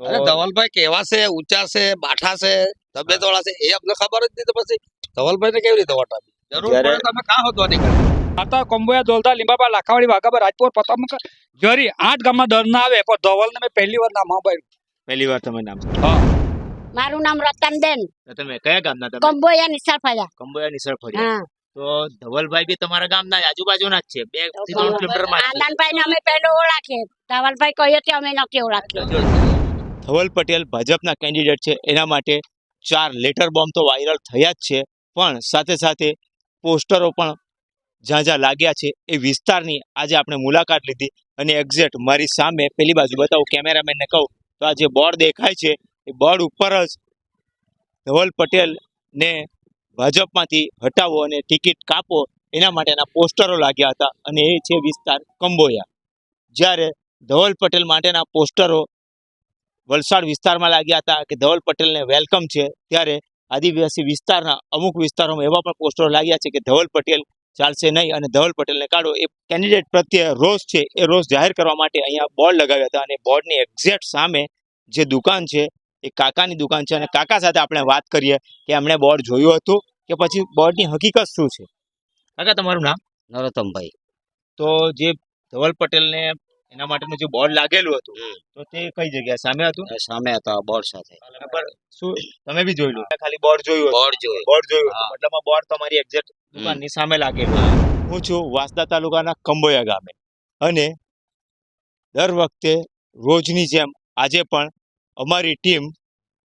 અરે ધવલભાઈ કેવા છે ઊંચા છે બાઠા છે તબિયત વાળા છે એ અમને ખબર જ નહીં તો પછી ધવલભાઈ ને કેવી રીતે વોટ આપી? જરૂર પડે તમે કાં હોતો કરી માતા કંબોયા દોલતા લીંબાબા લાખાવાડી વાઘાબા રાજપુર પતામક જરી આઠ ગામમાં દર ના આવે પણ ધવલ ને પહેલી વાર નામ સાંભળ્યું. પહેલી વાર તમે નામ મારું નામ રતનબેન. બેન તમે કયા ગામના તમે? કંબોયા નિશાળ ફળ્યા કંબોયા હા. તો ધવલભાઈ બી તમારા ગામના આજુબાજુના જ છે. બેથી ત્રણ કિલોમીટરમાં આનંદભાઈ ને અમે પહેલો ઓળખીએ. ધવલભાઈ કહીએ તે અમે નથી ઓળખીએ. ધવલ પટેલ ભાજપના કેન્ડિડેટ છે. એના માટે ચાર લેટર બોમ્બ તો વાયરલ થયા જ છે. પણ સાથે સાથે પોસ્ટરો પણ જ્યાં જ્યાં લાગ્યા છે એ વિસ્તારની આજે આપણે મુલાકાત લીધી. અને એક્ઝેક્ટ મારી સામે પેલી બાજુ બતાવું કેમેરામેનને કહું. તો આ જે બોર્ડ દેખાય છે એ બોર્ડ ઉપર જ ધવલ પટેલને ભાજપમાંથી હટાવો અને ટિકિટ કાપો, એના માટેના પોસ્ટરો લાગ્યા હતા અને એ છે વિસ્તાર કંબોયા. જ્યારે ધવલ પટેલ માટેના પોસ્ટરો વલસાડ વિસ્તારમાં લાગ્યા હતા કે ધવલ પટેલને વેલકમ છે, ત્યારે આદિવાસી વિસ્તારના અમુક વિસ્તારોમાં એવા પણ પોસ્ટરો લાગ્યા છે કે ધવલ પટેલ ચાલશે નહીં અને ધવલ પટેલને કાઢો. એ કેન્ડિડેટ પ્રત્યે રોષ છે, એ રોષ જાહેર કરવા માટે અહીંયા બોર્ડ લગાવ્યા હતા અને બોર્ડની એક્ઝેક્ટ સામે જે દુકાન છે એ કાકાની દુકાન છે અને કાકા સાથે આપણે વાત કરીએ કે એમણે બોર્ડ જોયું હતું કે પછી બોર્ડની હકીકત શું છે? કાકા તમારું નામ? નરોત્તમભાઈ. તો જે ધવલ પટેલને એના માટેનું જે બોર્ડ લાગેલું હતું તો તે કઈ જગ્યાએ? સામે હતું? સામે હતા બોર્ડ સાથે. શું તમે બી જોઈ લો. ખાલી બોર્ડ જોયું બોર્ડ જોયું. બોર્ડ જોયું. મતલબ બોર્ડ તમારી એક્ઝેક્ટ દુકાનની સામે લાગેલું. હું છું વાસદા તાલુકાના કંબોયા ગામે. અને દર વખતે રોજની જેમ આજે પણ અમારી ટીમ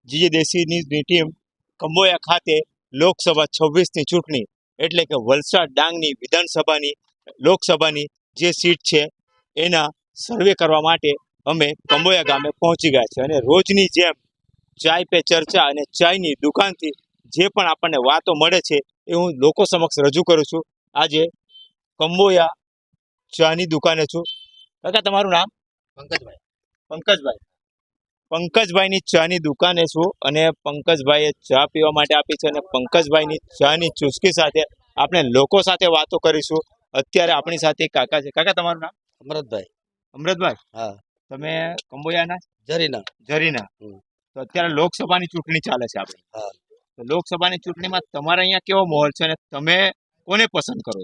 જીજે દેશીની ટીમ કંબોયા ખાતે લોકસભા છવ્વીસની ચૂંટણી એટલે કે વલસાડ ડાંગની વિધાનસભાની લોકસભાની જે સીટ છે એના સર્વે કરવા માટે અમે કંબોયા ગામે પહોંચી ગયા છે અને રોજની જેમ ચાય પે ચર્ચા અને ચાયની દુકાનથી જે પણ આપણને વાતો મળે છે એ હું લોકો સમક્ષ રજૂ કરું છું. આજે કંબોયા ચાની દુકાને છું. કાકા તમારું નામ? પંકજભાઈ. પંકજભાઈ. પંકજભાઈની ચાની દુકાને છું અને પંકજભાઈએ ચા પીવા માટે આપી છે અને પંકજભાઈની ચાની ચુસ્કી સાથે આપણે લોકો સાથે વાતો કરીશું. અત્યારે આપણી સાથે કાકા છે. કાકા તમારું નામ? અમરતભાઈ અમૃતભાઈ? હા. તમે કંબોયાના? જરીના. જરીના. તો અત્યારે લોકસભાની ચૂંટણી ચાલે છે આપણે. હા. લોકસભાની ચૂંટણીમાં તમારા અહીંયા કેવો માહોલ છે અને તમે કોને પસંદ કરો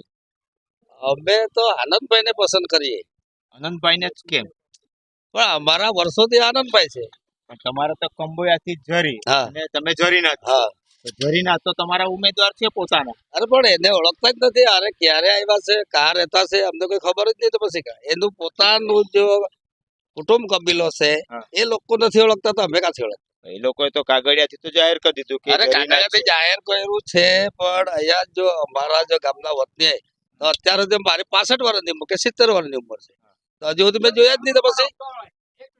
અમે તો આનંદભાઈ ને પસંદ કરીએ. આનંદભાઈને જ કેમ? પણ અમારા વર્ષોથી આનંદભાઈ છે. તમારે તો કંબોયાથી જરી અને તમે જરીના જ હા. તો જરીના તો તમારા ઉમેદવાર છે પોતાના. અરે પણ એને ઓળખતા જ નથી. અરે ક્યારે આવ્યા છે? કા રહેતા છે? અમને કોઈ ખબર જ નહીં તો પછી કા. એનું પોતાનું જો કુટુંબ કબીલો છે. એ લોકો નથી ઓળખતા તો અમે કાથી ઓળખતા એ લોકોએ તો કાગળિયાથી તો જાહેર કરી દીધું કે અરે જ જાહેર કર્યું છે પણ અહીંયા જો અમારા જો ગામના વતની. તો અત્યારે મારી પાસઠ વર્ષની ઉંમર કે સિત્તેર વર્ષની ઉંમર છે. હજુ સુધી મેં જોયા જ નહીં તો પછી.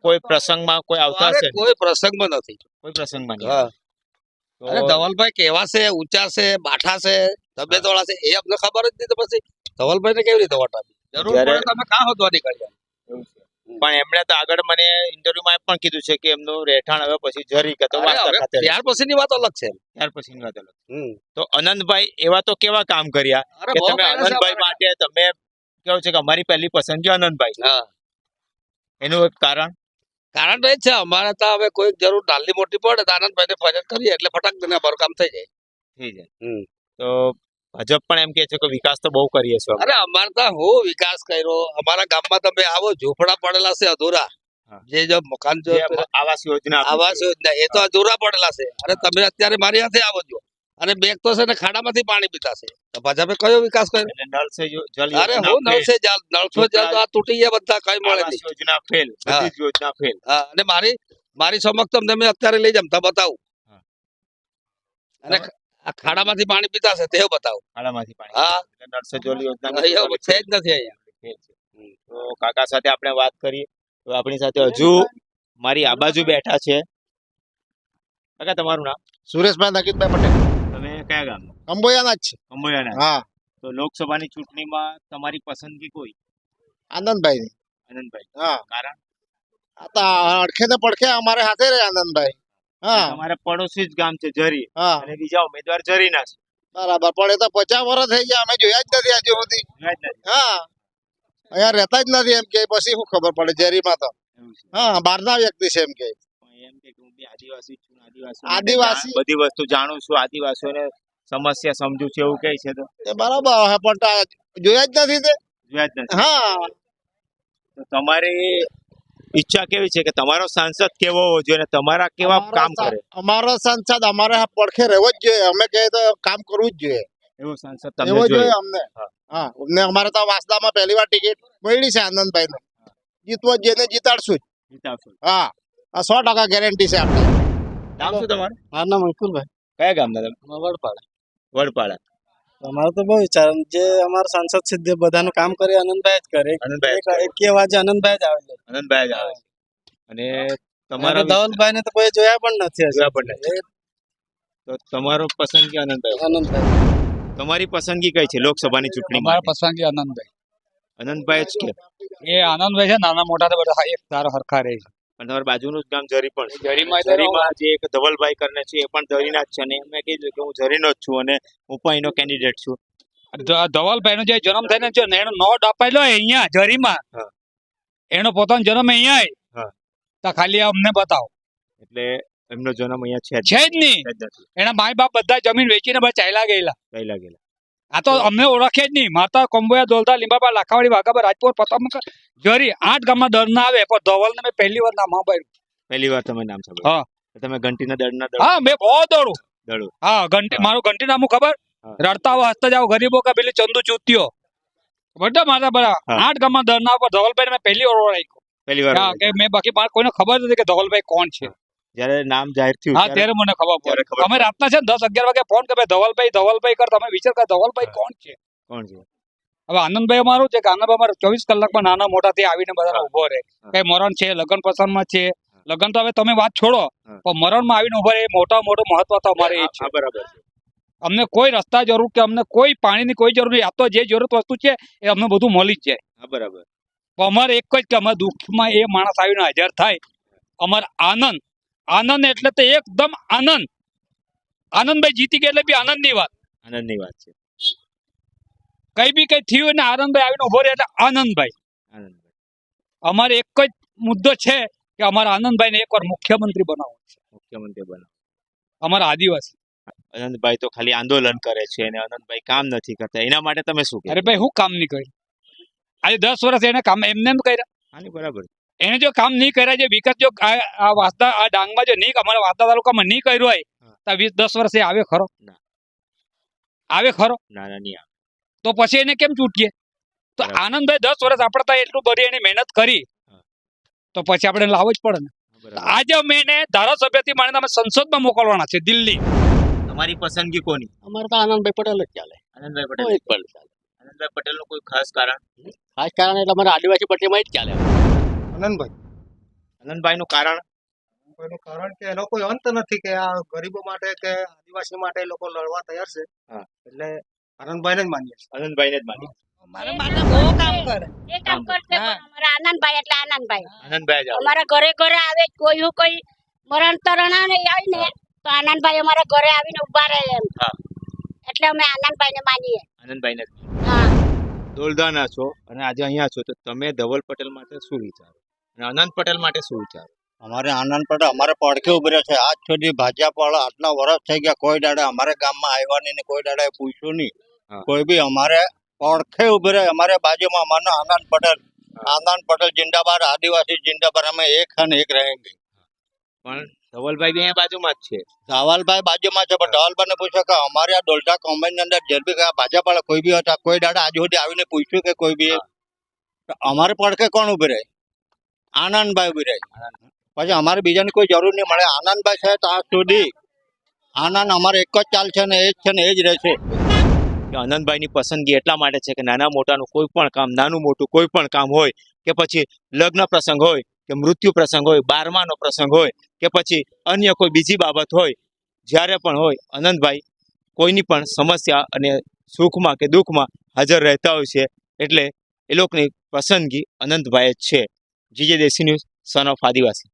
કોઈ પ્રસંગમાં કોઈ આવતા હશે? કોઈ પ્રસંગમાં નથી. કોઈ પ્રસંગમાં નહીં. હા. અરે ધવલભાઈ કેવા છે? ઊંચા છે? બાઠા છે? તબિયત વાળા છે? એ અમને ખબર જ નહીં તો પછી ધવલભાઈ ને કેવી રીતે વટાવી જરૂર પડે તમે કા હોદવાની નીકળ્યા પણ એમણે તો આગળ મને ઇન્ટરવ્યુમાં એમ પણ કીધું છે કે એમનું રહેઠાણ હવે પછી જરી કે તો ત્યાર પછીની વાત અલગ છે. ત્યાર પછીની વાત અલગ તો અનંતભાઈ એવા તો કેવા કામ કર્યા કે તમે અમારે. માટે તમે કેવું છે કે અમારી પહેલી પસંદગી આનંદભાઈ છે. હા. એનું એક કારણ? કારણ તો એ છે અમારે તો હવે કોઈ જરૂર નાની મોટી પડે તો આનંદભાઈ ને ફરિયાદ કરીએ એટલે ફટાક દઈને અમારું કામ થઈ જાય. થઈ જાય. તો ભાજપ પણ એમ કે છે કે વિકાસ તો બહુ કરીએ છીએ અરે અમારે તો હું વિકાસ કર્યો અમારા ગામમાં તમે આવો ઝૂંપડા પડેલા છે અધૂરા. જે જો મકાન જો આવાસ યોજના આવાસ યોજના એ તો અધૂરા પડેલા છે. અને તમે અત્યારે મારી હાથે આવો છો અને બેગ તો છે ને ખાડામાંથી પાણી પીતા છે. ભાજપે કયો વિકાસ કર્યો? નળ સે જલ અરે હો નળસે જાલ નળસો જાલ તો આ તૂટી ગયા બધા કઈ મળે નહીં. યોજના ફેલ બધી યોજના ફેલ. હા અને મારી મારી સમક્ષ તમને મેં અત્યારે લઈ જામ તો બતાવું. અને આ ખાડામાંથી પાણી પીતા છે તે બતાવું. ખાડામાંથી પાણી. હા. એટલે નળ સે જલ યોજના અહીંયા છે જ નથી અહીંયા. તો કાકા સાથે આપણે વાત કરીએ. તો આપણી સાથે હજુ મારી આ બાજુ બેઠા છે. કાકા તમારું નામ? સુરેશભાઈ નકીતભાઈ પટેલ. કયા ગામના? કંબોયાના જ છે. કંબોયાના હા. તો લોકસભાની ચૂંટણીમાં તમારી પસંદગી કોઈ? આનંદભાઈ આનંદભાઈ. હા. કારણ? અડખે ને પડખે અમારે હાથે રહે આનંદભાઈ. હા. તમારા પડોશી જ ગામ છે જરી હા. અને બીજા ઉમેદવાર જરીના છે. બરાબર. પણ એ તો પચાસ વર્ષ થઈ ગયા. અમે જોયા જ નથી હજુ સુધી. હા. અહીંયા રહેતા જ નથી એમ કે. પછી શું ખબર પડે જેરીમાં તો. હા બહારના વ્યક્તિ છે એમ કે. એમ કે હું બી આદિવાસી છું આદિવાસી? આદિવાસી. બધી વસ્તુ જાણું છું. આદિવાસીઓને સમસ્યા સમજુ છું એવું કહે છે તો. એ બરાબર હે પણ જોયા જ નથી તે? જોયા જ નથી. હા. તો તમારી ઈચ્છા કેવી છે કે તમારો સાંસદ કેવો હોવો જોઈએ તમારા કેવા કામ કરે? અમારો સાંસદ અમારે પડખે રહેવો જ જોઈએ. અમે કહીએ તો કામ કરવું જ જોઈએ. એવો સાંસદ તમને જોઈએ? અમને. હા. અમને અમારે તો વાસદામાં પહેલી વાર ટિકિટ મળી છે આનંદભાઈ ને જીતવો જ જેને જીતાડશું જ. જીતાડશું હા. આ સો ટકા ગેરંટી છે આપણે નામ શું તમારું? મારું નામ અંકુરભાઈ કયા ગામના તમે? વડપાડા. વડપાડા. અમારે તો બહુ વિચાર જે અમારા સાંસદ છે જે બધાનું કામ કરે આનંદભાઈ જ કરે. આનંદભાઈ એક એક વાજે આનંદભાઈ જ આવે. છે આનંદભાઈ જ આવે અને તમારા ધવલભાઈ ને તો કોઈ જોયા પણ નથી જોયા પણ નથી. તો તમારો પસંદગી આનંદભાઈ? આનંદભાઈ. તમારી પસંદગી કઈ છે લોકસભાની ચૂંટણી મારી પસંદગી આનંદભાઈ. આનંદભાઈ જ કે. એ આનંદભાઈ છે નાના મોટા તો બધા એક સારો હરખા રહે છે. અને તમારા બાજુનું જ ગામ જરી પણ છે. જરીમાં જે એક ધવલભાઈ કરને છે એ પણ જરીના જ છે અને મેં કીધું કે હું જરીનો જ છું અને હું પણ એનો કેન્ડિડેટ છું. ધ- ધવલભાઈ નો જે જન્મ થઈને છે ને એનો નોટ અપાયેલો અહીંયા જરીમાં એનો પોતાનો જન્મ અહીંયા તો ખાલી અમને બતાવો. એટલે એમનો જન્મ અહીંયા છે જ છે જ નહીં. એના માય બાપ બધા જમીન વેચીને બધા ચાલ્યા ગયેલા. ચાલ્યા ગયેલા. આ તો અમને ઓળખે જ નહીં. માતા કોંબોયા દોલતા લીંબાબા લાખાવાડી વાઘાબા રાજપુર પતમ જરી આઠ ગામમાં દર ના આવે. પણ ધવલ ને મેં પહેલી વાર નામ સાંભળ્યું. પહેલી વાર તમે નામ સાંભળ્યું? હા. તમે ઘંટીના દળના દળ? હા મેં બહુ દોડું. દોડું હા ઘંટી મારું ઘંટી નામું ખબર? રડતા હોય હસતા જાઓ ગરીબો કા પેલી ચંદુ ચૂત્યો. બધા મારા બરા. આઠ ગામમાં દર ના પર ધવલભાઈ મેં પહેલી વાર ઓળખ્યો. પહેલી વાર હા, કે મેં બાકી કોઈને ખબર નથી કે ધવલભાઈ કોણ છે. જ્યારે નામ જાહેર થયું હા ત્યારે ત્યારે મને ખબર ત્યારે અમે રાતના છે ને દસ અગિયાર વાગે ફોન કે ધવલભાઈ ધવલભાઈ કર. તમે વિચાર કર ધવલભાઈ કોણ છે? કોણ છે? હવે આનંદભાઈ અમારું છે કે આનંદભાઈ અમારે ચોવીસ કલાકમાં નાના મોટા થી આવીને બધા ઊભો રહે. કઈ મરણ છે લગ્ન પ્રસંગમાં છે. લગ્ન તો હવે તમે વાત છોડો. પણ મરણમાં આવીને ઊભો રહે મોટા મોટો મહત્વ તો અમારે એ છે. બરાબર અમને કોઈ રસ્તા જરૂર કે અમને કોઈ પાણીની કોઈ જરૂર નહીં. આ તો જે જરૂરત વસ્તુ છે એ અમને બધું મળી જ જાય. બરાબર. અમારે એક જ કે અમારે દુઃખમાં એ માણસ આવીને હાજર થાય. અમારે આનંદ આનંદ એટલે તો એકદમ આનંદ. આનંદભાઈ જીતી ગયા એટલે બી આનંદની વાત. આનંદની વાત છે. કઈ બી કઈ થયું ને આનંદભાઈ આવીને ઊભો રહે એટલે આનંદભાઈ. આનંદભાઈ. અમારે એક જ મુદ્દો છે કે અમારા આનંદભાઈને એકવાર મુખ્યમંત્રી બનાવવો છે. મુખ્યમંત્રી બનાવો. અમારા આદિવાસી. આનંદભાઈ તો ખાલી આંદોલન કરે છે અને આનંદભાઈ કામ નથી કરતા. એના માટે તમે શું અરે ભાઈ હું કામ નહીં કર્યું આજે દસ વર્ષ એને કામ એમને એમ કર્યા. બરાબર. એને જો કામ નહીં કર્યા જે વિકાસ જો આ વાસ્તા આ ડાંગમાં જો નહીં અમારા વાસ્તા તાલુકામાં નહીં કર્યું હોય તો વીસ દસ વર્ષે આવે ખરો? આવે ખરો? ના ના નહીં તો પછી એને કેમ ચૂંટીએ? તો. આનંદભાઈ દસ વર્ષ આપણે ત્યાં એટલું બધી એની મહેનત કરી તો પછી આપણે લાવવું જ પડે ને. આજે અમે એને ધારાસભ્યથી માંડીને અમે સંસદમાં મોકલવાના છે દિલ્હી. તમારી પસંદગી કોની? અમારે તો આનંદભાઈ પટેલ જ ચાલે. આનંદભાઈ પટેલ. ચાલે. આનંદભાઈ પટેલનું કોઈ ખાસ કારણ? ખાસ કારણ એટલે અમારે આદિવાસી પટેલમાં જ ચાલે. આનંદભાઈ. આનંદભાઈ નું કારણ? એનું કારણ કે એનો કોઈ અંત નથી કે આ ગરીબો માટે કે આદિવાસી માટે એ લોકો લડવા તૈયાર છે. એટલે આનંદભાઈને જ માનીએ છીએ. આનંદભાઈ ને જ માની મારા માટે બહુ કામ કરે. એ કામ કરશે અમારા આનંદભાઈ એટલે આનંદભાઈ. આનંદભાઈ જ અમારા ઘરે ઘરે આવે કોઈ હું કોઈ મરણ તરણા આવે આવી ને તો આનંદભાઈ અમારા ઘરે આવીને ઊભા રહે એમ. એટલે અમે આનંદભાઈને માનીએ. આનંદભાઈ ને જ હા. દોલધાના છો અને આજે અહીંયા છો તો તમે ધવલ પટેલ માટે શું વિચારો? અને અનંત પટેલ માટે શું વિચાર? અમારે આનંદ પટેલ અમારે પડખે ઉભરે છે. આજ સુધી ભાજપવાળા આટલા વર્ષ થઈ ગયા કોઈ દાડે અમારે ગામમાં આવ્યા નહીં ને કોઈ દાડે પૂછ્યું નહીં. કોઈ બી અમારે પડખે ઉભરે અમારે બાજુમાં અમારો આનંદ પટેલ. આનંદ પટેલ જિંદાબાદ આદિવાસી જિંદાબાદ અમે એક અને એક રહેંગે. પણ ધવલભાઈ બી અહીંયા બાજુમાં જ છે. ધવલભાઈ બાજુમાં છે પણ ધવલભાઈને પૂછ્યો કે અમારે આ ડોલટા કોમ્બાઈન અંદર જે બી ભાજપ વાળા કોઈ બી હતા કોઈ દાડા આજ સુધી આવીને પૂછ્યું કે કોઈ બી અમારે પડખે કોણ ઊભી રહે? આનંદભાઈ ઊભી રહે. પછી અમારે બીજાની કોઈ જરૂર નહીં. મળે આનંદભાઈ છે તો આજ સુધી આનંદ અમારે એક જ ચાલશે ને એ જ છે ને એ જ રહેશે આનંદભાઈની પસંદગી એટલા માટે છે કે નાના મોટાનું કોઈ પણ કામ નાનું મોટું કોઈ પણ કામ હોય કે પછી લગ્ન પ્રસંગ હોય કે મૃત્યુ પ્રસંગ હોય બારમાનો પ્રસંગ હોય કે પછી અન્ય કોઈ બીજી બાબત હોય જ્યારે પણ હોય આનંદભાઈ કોઈની પણ સમસ્યા અને સુખમાં કે દુઃખમાં હાજર રહેતા હોય છે એટલે એ લોકોની પસંદગી અનંતભાઈ જ છે. જીજે દેશી ન્યૂઝ સન ઓફ આદિવાસી.